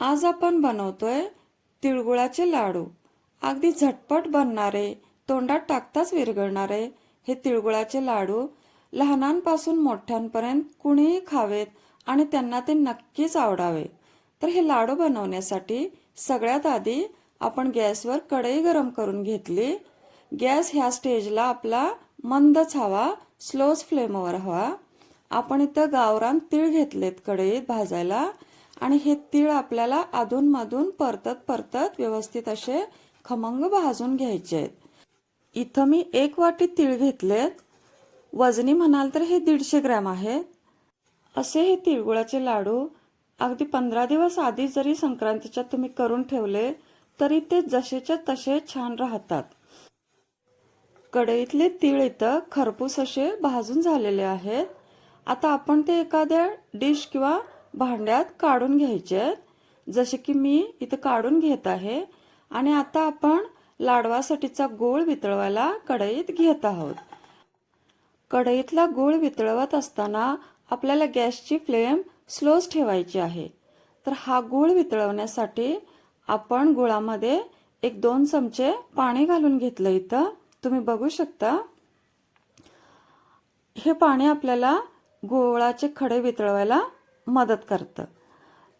आज आपण बनवतोय तिळगुळाचे लाडू. अगदी झटपट बनणारे तोंडात टाकताच विरघळणारे हे तिळगुळाचे लाडू लहानांपासून मोठ्यांपर्यंत कुणीही खावेत आणि त्यांना ते नक्कीच आवडावे. तर हे लाडू बनवण्यासाठी सगळ्यात आधी आपण गॅसवर कढई गरम करून घेतली. गॅस ह्या स्टेजला आपला मंदच हवा स्लोच फ्लेमवर हवा. आपण इथं गावरान तीळ घेतलेत कढईत भाजायला. आणि हे तीळ आपल्याला अधूनमधून परतत परतत व्यवस्थित असे खमंग भाजून घ्यायचे आहेत. इथं मी एक वाटी तीळ घेतलेत. वजनी म्हणाल तर हे दीडशे ग्रॅम आहेत. असे हे तिळगुळाचे लाडू अगदी पंधरा दिवस आधी जरी संक्रांतीच्या तुम्ही करून ठेवले तरी ते जसेच्या तसे छान राहतात. कढईतले तीळ इथं खरपूस असे भाजून झालेले आहेत. आता आपण ते एखाद्या डिश किंवा भांड्यात काढून घ्यायचे आहेत. जसे की मी इथं काढून घेत आहे आणि आता आपण लाडवासाठीचा गोळ वितळवायला कढईत घेत आहोत. कढईतला गूळ वितळवत असताना आपल्याला गॅसची फ्लेम स्लोच ठेवायची आहे. तर हा गूळ वितळवण्यासाठी आपण गुळामध्ये एक दोन चमचे पाणी घालून घेतलं इथं. तुम्ही बघू शकता. हे पाणी आपल्याला गुळाचे खडे वितळवायला मदत करतं.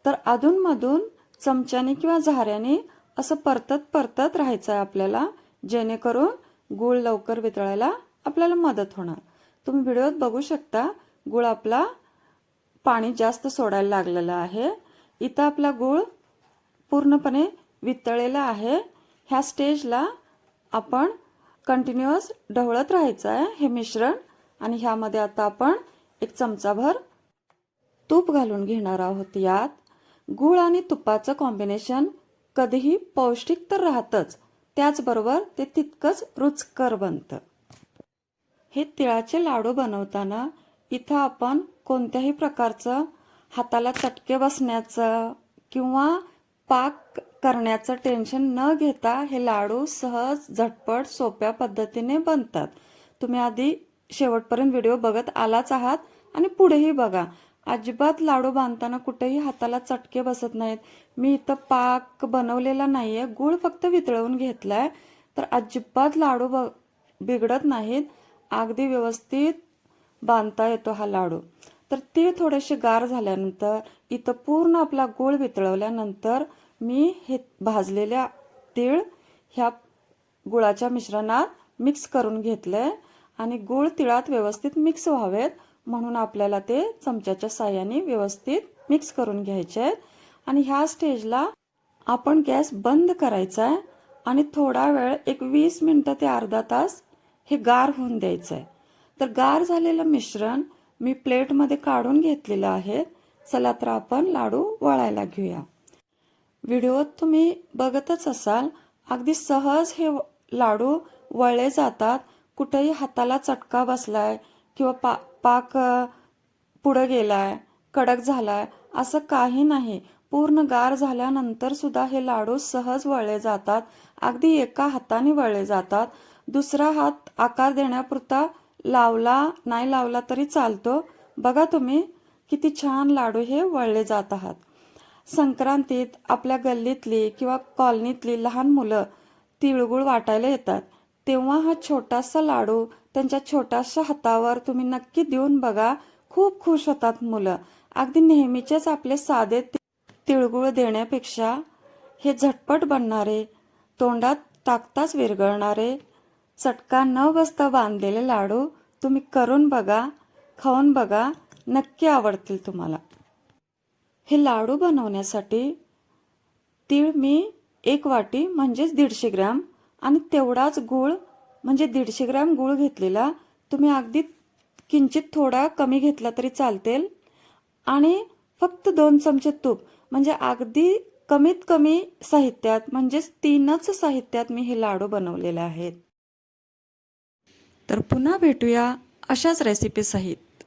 तर अधूनमधून चमच्याने किंवा झाऱ्याने असं परतत परतत राहायचं आहे आपल्याला जेणेकरून गूळ लवकर वितळायला आपल्याला मदत होणार. तुम्ही व्हिडिओत बघू शकता गूळ आपला पाणी जास्त सोडायला लागलेलं आहे. इथं आपला गूळ पूर्णपणे वितळलेला आहे. ह्या स्टेजला आपण कंटिन्युअस ढवळत राहायचं आहे हे मिश्रण. आणि ह्यामध्ये आता आपण एक चमचाभर तूप घालून घेणार आहोत यात गूळ आणि तुपाचं कॉम्बिनेशन कधीही पौष्टिक तर राहतच. त्याचबरोबर ते तितकंच रुचकर बनतं. हे तिळाचे लाडू बनवताना इथं आपण कोणत्याही प्रकारचं हाताला चटके बसण्याचं किंवा पाक करण्याचं टेन्शन न घेता हे लाडू सहज झटपट सोप्या पद्धतीने बनतात. तुम्ही आधी शेवटपर्यंत व्हिडिओ बघत आलाच आहात आणि पुढेही बघा. अजिबात लाडू बांधताना कुठेही हाताला चटके बसत नाहीत. मी इथं पाक बनवलेला नाहीये गुळ फक्त वितळवून घेतलाय. तर अजिबात लाडू ब बिघडत नाहीत. अगदी व्यवस्थित बांधता येतो हा लाडू. तर तीळ थोडेसे गार झाल्यानंतर इथं पूर्ण आपला गूळ वितळवल्यानंतर मी हे भाजलेल्या तीळ ह्या गुळाच्या मिश्रणात मिक्स करून घेतलंय. आणि गूळ तिळात व्यवस्थित मिक्स व्हावेत. म्हणून आपल्याला ते चमच्याच्या साह्याने व्यवस्थित मिक्स करून घ्यायचे आहेत. आणि ह्या स्टेजला आपण गॅस बंद करायचा आहे. आणि थोडा वेळ एक वीस मिनटं ते अर्धा तास हे गार होऊन द्यायचं आहे. तर गार झालेलं मिश्रण मी प्लेटमध्ये काढून घेतलेलं आहे. चला तर आपण लाडू वळायला घेऊया. व्हिडिओत तुम्ही बघतच असाल अगदी सहज हे लाडू वळले जातात. कुठेही हाताला चटका बसलाय किंवा पा पाक पुढं गेलाय कडक झालाय असं काही नाही. पूर्ण गार झाल्यानंतर सुद्धा हे लाडू सहज वळले जातात अगदी एका हाताने वळले जातात. दुसरा हात आकार देण्यापुरता लावला नाही लावला तरी चालतो. बघा तुम्ही किती छान लाडू हे वळले जात आहात. संक्रांतीत आपल्या गल्लीतली किंवा कॉलनीतली लहान मुलं तिळगुळ वाटायला येतात. तेव्हा हा छोटासा लाडू त्यांच्या छोट्याशा हातावर तुम्ही नक्की देऊन बघा. खूप खुश होतात मुलं. अगदी नेहमीचेच आपले साधे तिळगुळ देण्यापेक्षा हे झटपट बनणारे तोंडात टाकताच विरघळणारे चटका न बसता बांधलेले लाडू तुम्ही करून बघा खाऊन बघा नक्की आवडतील तुम्हाला. हे लाडू बनवण्यासाठी तीळ मी एक वाटी म्हणजेच दीडशे ग्रॅम आणि तेवढाच गूळ म्हणजे दीडशे ग्रॅम गूळ घेतलेला तुम्ही अगदी किंचित थोडा कमी घेतला तरी चालतेल. आणि फक्त दोन चमचे तूप म्हणजे अगदी कमीत कमी साहित्यात म्हणजेच तीनच साहित्यात मी हे लाडू बनवलेले आहेत. तर पुन्हा भेटूया अशाच रेसिपी सहित.